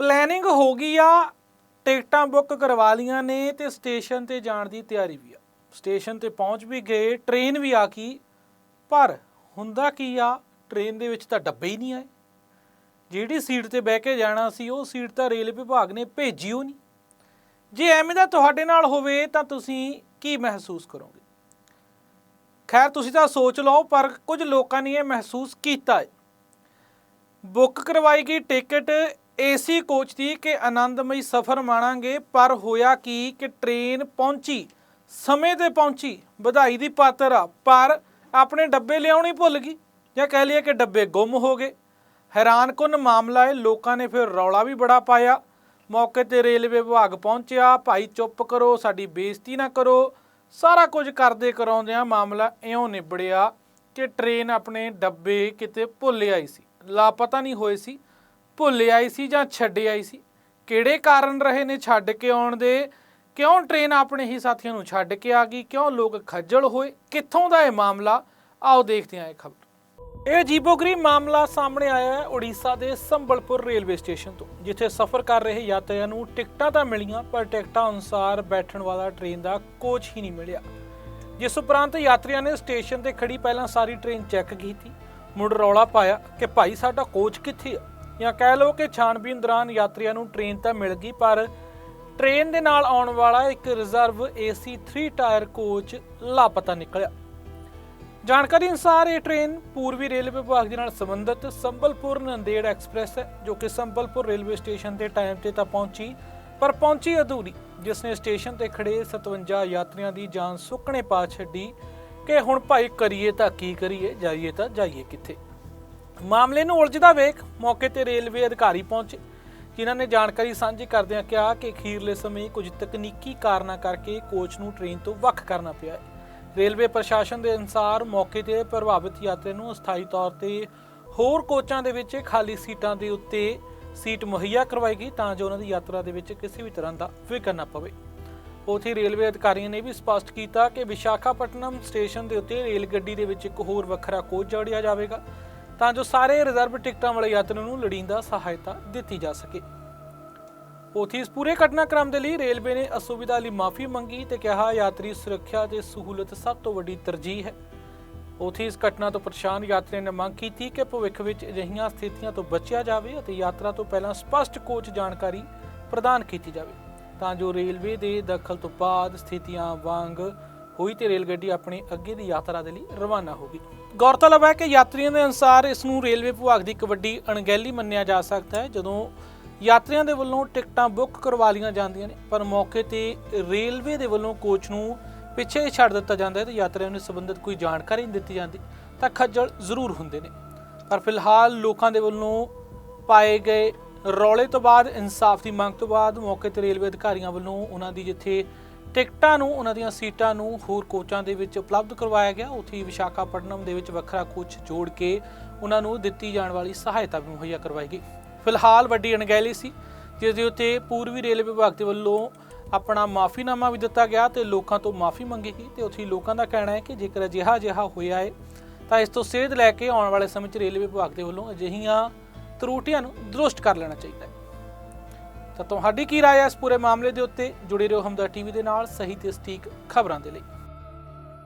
Planning ਹੋ ਗਈ ਆ, ਟਿਕਟਾਂ ਬੁੱਕ ਕਰਵਾ ਲੀਆਂ ਨੇ ਤੇ ਸਟੇਸ਼ਨ ਤੇ ਜਾਣ ਦੀ ਤਿਆਰੀ ਵੀ ਆ। ਸਟੇਸ਼ਨ ਤੇ ਪਹੁੰਚ ਵੀ ਗਏ ਟ੍ਰੇਨ ਵੀ ਆ ਗਈ, ਪਰ ਹੁੰਦਾ ਕੀ ਆ ਟ੍ਰੇਨ ਦੇ ਵਿੱਚ ਤਾਂ ਡੱਬੇ ਹੀ ਨਹੀਂ ਆਏ। ਜਿਹੜੀ ਸੀਟ ਤੇ ਬਹਿ ਕੇ ਜਾਣਾ ਸੀ, ਉਹ ਸੀਟ ਤਾਂ ਰੇਲ ਵਿਭਾਗ ਨੇ ਭੇਜੀ ਉਹ ਨਹੀਂ ਜੇ ਐਵੇਂ ਦਾ ਤੁਹਾਡੇ ਨਾਲ ਹੋਵੇ ਤਾਂ ਤੁਸੀਂ ਕੀ ਮਹਿਸੂਸ ਕਰੋਗੇ? ਖੈਰ, ਤੁਸੀਂ ਤਾਂ ਸੋਚ ਲਓ, ਪਰ ਕੁਝ ਲੋਕਾਂ ਨੇ ਇਹ ਮਹਿਸੂਸ ਕੀਤਾ ਹੈ। ਬੁੱਕ ਕਰਵਾਈ ਗਈ ਟਿਕਟ ਏਸੀ ਕੋਚ ਦੀ ਕਿ ਆਨੰਦਮਈ ਸਫ਼ਰ ਮਾਣਾਂਗੇ, ਪਰ ਹੋਇਆ ਕੀ ਕਿ ਟ੍ਰੇਨ ਪਹੁੰਚੀ, ਸਮੇਂ ਤੇ ਪਹੁੰਚੀ, ਵਧਾਈ ਦੀ ਪਾਤਰ ਆ, ਪਰ ਆਪਣੇ ਡੱਬੇ ਲਿਆਉਣੀ ਭੁੱਲ ਗਈ, ਜਾਂ ਕਹਿ ਲਈਏ ਕਿ ਡੱਬੇ ਗੁੰਮ ਹੋ ਗਏ। ਹੈਰਾਨਕੁਨ ਮਾਮਲਾ ਹੈ ਲੋਕਾਂ ਨੇ ਫਿਰ ਰੌਲਾ ਵੀ ਬੜਾ ਪਾਇਆ। ਮੌਕੇ ਤੇ ਰੇਲਵੇ ਵਿਭਾਗ ਪਹੁੰਚਿਆ, ਭਾਈ ਚੁੱਪ ਕਰੋ, ਸਾਡੀ ਬੇਇੱਜ਼ਤੀ ਨਾ ਕਰੋ। ਸਾਰਾ ਕੁਝ ਕਰਦੇ ਕਰਾਉਂਦਿਆਂ ਮਾਮਲਾ ਇਉਂ ਨਿਬੜਿਆ ਕਿ ਟ੍ਰੇਨ ਆਪਣੇ ਡੱਬੇ ਕਿਤੇ ਭੁੱਲ ਆਈ ਸੀ। ਲਾਪਤਾ ਨਹੀਂ ਹੋਏ ਸੀ। ਭੁੱਲ ਆਈ ਸੀ ਜਾਂ ਛੱਡ ਆਈ ਸੀ? ਕਿਹੜੇ ਕਾਰਨ ਰਹੇ ਨੇ ਛੱਡ ਕੇ ਆਉਣ ਦੇ? ਕਿਉਂ ਟ੍ਰੇਨ ਆਪਣੇ ਹੀ ਸਾਥੀਆਂ ਨੂੰ ਛੱਡ ਕੇ ਆ ਗਈ? ਕਿਉਂ ਲੋਕ ਖੱਜਲ ਹੋਏ? ਕਿੱਥੋਂ ਦਾ ਇਹ ਮਾਮਲਾ? ਆਓ ਦੇਖਦੇ ਹਾਂ ਇਹ ਖਬਰ। ਇਹ ਅਜੀਬੋਗਰੀਬ ਮਾਮਲਾ ਸਾਹਮਣੇ ਆਇਆ ਹੈ ਉੜੀਸਾ ਦੇ ਸੰਬਲਪੁਰ ਰੇਲਵੇ ਸਟੇਸ਼ਨ ਤੋਂ, ਜਿੱਥੇ ਸਫ਼ਰ ਕਰ ਰਹੇ ਯਾਤਰੀਆਂ ਨੂੰ ਟਿਕਟਾਂ ਤਾਂ ਮਿਲੀਆਂ, ਪਰ ਟਿਕਟਾਂ ਅਨੁਸਾਰ ਬੈਠਣ ਵਾਲਾ ਟ੍ਰੇਨ ਦਾ ਕੋਚ ਹੀ ਨਹੀਂ ਮਿਲਿਆ। ਜਿਸ ਉਪਰੰਤ ਯਾਤਰੀਆਂ ਨੇ ਸਟੇਸ਼ਨ ਤੇ ਖੜੀ ਪਹਿਲਾਂ ਸਾਰੀ ਟ੍ਰੇਨ ਚੈੱਕ ਕੀਤੀ। ਮੁੜ ਰੌਲਾ ਪਾਇਆ ਕਿ ਭਾਈ ਸਾਡਾ ਕੋਚ ਕਿੱਥੇ ਆ? ਜਾਂ ਕਹਿ ਲਓ ਕਿ ਛਾਣਬੀਨ ਦੌਰਾਨ ਯਾਤਰੀਆਂ ਨੂੰ ਟ੍ਰੇਨ ਤਾਂ ਮਿਲ ਗਈ, ਪਰ ਟ੍ਰੇਨ ਦੇ ਨਾਲ ਆਉਣ ਵਾਲਾ ਇੱਕ ਰਿਜ਼ਰਵ ਏਸੀ 3 ਟਾਇਰ ਕੋਚ ਲਾਪਤਾ ਨਿਕਲਿਆ। ਜਾਣਕਾਰੀ ਅਨੁਸਾਰ ਇਹ ਟ੍ਰੇਨ ਪੂਰਬੀ ਰੇਲਵੇ ਵਿਭਾਗ ਦੇ ਨਾਲ ਸੰਬੰਧਿਤ ਸੰਬਲਪੁਰ ਨੰਦੇੜ ਐਕਸਪ੍ਰੈਸ ਹੈ, ਜੋ ਕਿ ਸੰਬਲਪੁਰ ਰੇਲਵੇ ਸਟੇਸ਼ਨ ਤੇ ਟਾਈਮ ਤੇ ਤਾਂ ਪਹੁੰਚੀ, ਪਰ ਪਹੁੰਚੀ ਅਧੂਰੀ, ਜਿਸ ਨੇ ਸਟੇਸ਼ਨ ਤੇ ਖੜੇ 57 ਯਾਤਰੀਆਂ ਦੀ ਜਾਨ ਸੁੱਕਣੇ ਪਾ ਛੱਡੀ ਕਿ ਹੁਣ ਭਾਈ ਕਰੀਏ ਤਾਂ ਕੀ ਕਰੀਏ, ਜਾਈਏ ਤਾਂ ਜਾਈਏ ਕਿੱਥੇ। ਮਾਮਲੇ ਨੂੰ ਉਲਝਦਾ ਵੇਖ ਮੌਕੇ ਤੇ ਰੇਲਵੇ ਅਧਿਕਾਰੀ ਪਹੁੰਚੇ, ਜਿਨ੍ਹਾਂ ਨੇ ਜਾਣਕਾਰੀ ਸਾਂਝੀ ਕਰਦਿਆਂ ਕਿਹਾ ਕਿ ਅਖੀਰਲੇ ਸਮੇਂ ਕੁਝ ਤਕਨੀਕੀ ਕਾਰਨਾਂ ਕਰਕੇ ਕੋਚ ਨੂੰ ਟ੍ਰੇਨ ਤੋਂ ਵੱਖ ਕਰਨਾ ਪਿਆ ਹੈ। ਰੇਲਵੇ ਪ੍ਰਸ਼ਾਸਨ ਦੇ ਅਨੁਸਾਰ ਮੌਕੇ ਤੇ ਪ੍ਰਭਾਵਿਤ ਯਾਤਰੀ ਨੂੰ ਅਸਥਾਈ ਤੌਰ ਤੇ ਹੋਰ ਕੋਚਾਂ ਦੇ ਵਿੱਚ ਖਾਲੀ ਸੀਟਾਂ ਦੇ ਉੱਤੇ ਸੀਟ ਮੁਹੱਈਆ ਕਰਵਾਈ ਗਈ ਤਾਂ ਜੋ ਉਹਨਾਂ ਦੀ ਯਾਤਰਾ ਦੇ ਵਿੱਚ ਕਿਸੇ ਵੀ ਤਰ੍ਹਾਂ ਦਾ ਫਿਕਰ ਨਾ ਪਵੇ। ਉਥੇ ਰੇਲਵੇ ਅਧਿਕਾਰੀਆਂ ਨੇ ਵੀ ਸਪਸ਼ਟ ਕੀਤਾ ਕਿ ਵਿਸ਼ਾਖਾਪਟਨਮ ਸਟੇਸ਼ਨ ਦੇ ਉੱਤੇ ਰੇਲ ਗੱਡੀ ਦੇ ਵਿੱਚ ਇੱਕ ਹੋਰ ਵੱਖਰਾ ਕੋਚ ਜੋੜਿਆ ਜਾਵੇਗਾ ਤਾਂ ਜੋ ਸਾਰੇ ਰਿਜ਼ਰਵ ਟਿਕਟਾਂ ਵਾਲੇ ਯਾਤਰੀਆਂ ਨੂੰ ਲੋੜੀਂਦਾ ਸਹਾਇਤਾ ਦਿੱਤੀ ਜਾ ਸਕੇ। ਉਥੇ ਇਸ ਪੂਰੇ ਘਟਨਾਕ੍ਰਮ ਦੇ ਲਈ ਰੇਲਵੇ ਨੇ ਅਸੁਵਿਧਾ ਲਈ ਮਾਫੀ ਮੰਗੀ ਤੇ ਕਿਹਾ, ਯਾਤਰੀ ਸੁਰੱਖਿਆ ਤੇ ਸਹੂਲਤ ਸਭ ਤੋਂ ਵੱਡੀ ਤਰਜੀਹ ਹੈ। ਉਥੇ ਇਸ ਘਟਨਾ ਤੋਂ ਪਰੇਸ਼ਾਨ ਯਾਤਰੀਆਂ ਨੇ ਮੰਗ ਕੀਤੀ ਕਿ ਭਵਿੱਖ ਵਿੱਚ ਅਜਿਹੀਆਂ ਸਥਿਤੀਆਂ ਤੋਂ ਬਚਿਆ ਜਾਵੇ ਅਤੇ ਯਾਤਰਾ ਤੋਂ ਪਹਿਲਾਂ ਸਪਸ਼ਟ ਕੋਚ ਜਾਣਕਾਰੀ ਪ੍ਰਦਾਨ ਕੀਤੀ ਜਾਵੇ, ਤਾਂ ਜੋ ਰੇਲਵੇ ਦੇ ਦਖਲ ਤੋਂ ਬਾਅਦ ਸਥਿਤੀਆਂ ਵਾਂਗ ਹੋਈ ਤੇ ਰੇਲ ਗੱਡੀ ਆਪਣੀ ਅੱਗੇ ਦੀ ਯਾਤਰਾ ਦੇ ਲਈ ਰਵਾਨਾ ਹੋ ਗਈ। ਗੌਰਤਲਬ ਹੈ ਕਿ ਯਾਤਰੀਆਂ ਦੇ ਅਨੁਸਾਰ ਇਸ ਨੂੰ ਰੇਲਵੇ ਵਿਭਾਗ ਦੀ ਇੱਕ ਵੱਡੀ ਅਣਗਹਿਲੀ ਮੰਨਿਆ ਜਾ ਸਕਦਾ ਹੈ, ਜਦੋਂ ਯਾਤਰੀਆਂ ਦੇ ਵੱਲੋਂ ਟਿਕਟਾਂ ਬੁੱਕ ਕਰਵਾ ਲਈਆਂ ਜਾਂਦੀਆਂ ਨੇ, ਪਰ ਮੌਕੇ ਤੇ ਰੇਲਵੇ ਦੇ ਵੱਲੋਂ ਕੋਚ ਨੂੰ ਪਿੱਛੇ ਛੱਡ ਦਿੱਤਾ ਜਾਂਦਾ ਹੈ ਤੇ ਯਾਤਰੀਆਂ ਨੂੰ ਸੰਬੰਧਿਤ ਕੋਈ ਜਾਣਕਾਰੀ ਨਹੀਂ ਦਿੱਤੀ ਜਾਂਦੀ, ਤਾਂ ਖੱਜਲ ਜ਼ਰੂਰ ਹੁੰਦੇ ਨੇ। ਪਰ ਫਿਲਹਾਲ ਲੋਕਾਂ ਦੇ ਵੱਲੋਂ ਪਾਏ ਗਏ ਰੌਲੇ ਤੋਂ ਬਾਅਦ, ਇਨਸਾਫ ਦੀ ਮੰਗ ਤੋਂ ਬਾਅਦ ਮੌਕੇ ਤੇ ਰੇਲਵੇ ਅਧਿਕਾਰੀਆਂ ਵੱਲੋਂ ਉਹਨਾਂ ਦੀ ਜਿੱਥੇ ਟਿਕਟਾਂ ਨੂੰ, ਉਹਨਾਂ ਦੀਆਂ ਸੀਟਾਂ ਨੂੰ ਹੋਰ ਕੋਚਾਂ ਦੇ ਵਿੱਚ ਉਪਲਬਧ ਕਰਵਾਇਆ ਗਿਆ। ਉੱਥੇ ਹੀ ਵਿਸ਼ਾਖਾਪਟਨਮ ਦੇ ਵਿੱਚ ਵੱਖਰਾ ਕੋਚ ਜੋੜ ਕੇ ਉਹਨਾਂ ਨੂੰ ਦਿੱਤੀ ਜਾਣ ਵਾਲੀ ਸਹਾਇਤਾ ਵੀ ਮੁਹੱਈਆ ਕਰਵਾਈ ਗਈ। ਫਿਲਹਾਲ ਵੱਡੀ ਅਣਗਹਿਲੀ ਸੀ, ਜਿਸ ਦੇ ਉੱਤੇ ਪੂਰਬੀ ਰੇਲਵੇ ਵਿਭਾਗ ਦੇ ਵੱਲੋਂ ਆਪਣਾ ਮਾਫੀਨਾਮਾ ਵੀ ਦਿੱਤਾ ਗਿਆ ਤੇ ਲੋਕਾਂ ਤੋਂ ਮਾਫੀ ਮੰਗੀ ਗਈ ਤੇ ਉੱਥੇ ਲੋਕਾਂ ਦਾ ਕਹਿਣਾ ਹੈ ਕਿ ਜੇਕਰ ਅਜਿਹਾ ਅਜਿਹਾ ਹੋਇਆ ਹੈ, ਤਾਂ ਇਸ ਤੋਂ ਸੇਧ ਲੈ ਕੇ ਆਉਣ ਵਾਲੇ ਸਮੇਂ 'ਚ ਰੇਲਵੇ ਵਿਭਾਗ ਦੇ ਵੱਲੋਂ ਅਜਿਹੀਆਂ ਤਰੁੱਟੀਆਂ ਨੂੰ ਦਰੁਸਤ ਕਰ ਲੈਣਾ ਚਾਹੀਦਾ ਹੈ। ਤਾਂ ਤੁਹਾਡੀ ਕੀ رائے ਹੈ ਇਸ ਪੂਰੇ ਮਾਮਲੇ ਦੇ ਉੱਤੇ ਜੁੜੇ ਰਹੋ ਹਮਦਰ ਟੀਵੀ ਦੇ ਨਾਲ ਸਹੀ ਤੇ ਸਟੀਕ ਖਬਰਾਂ ਦੇ ਲਈ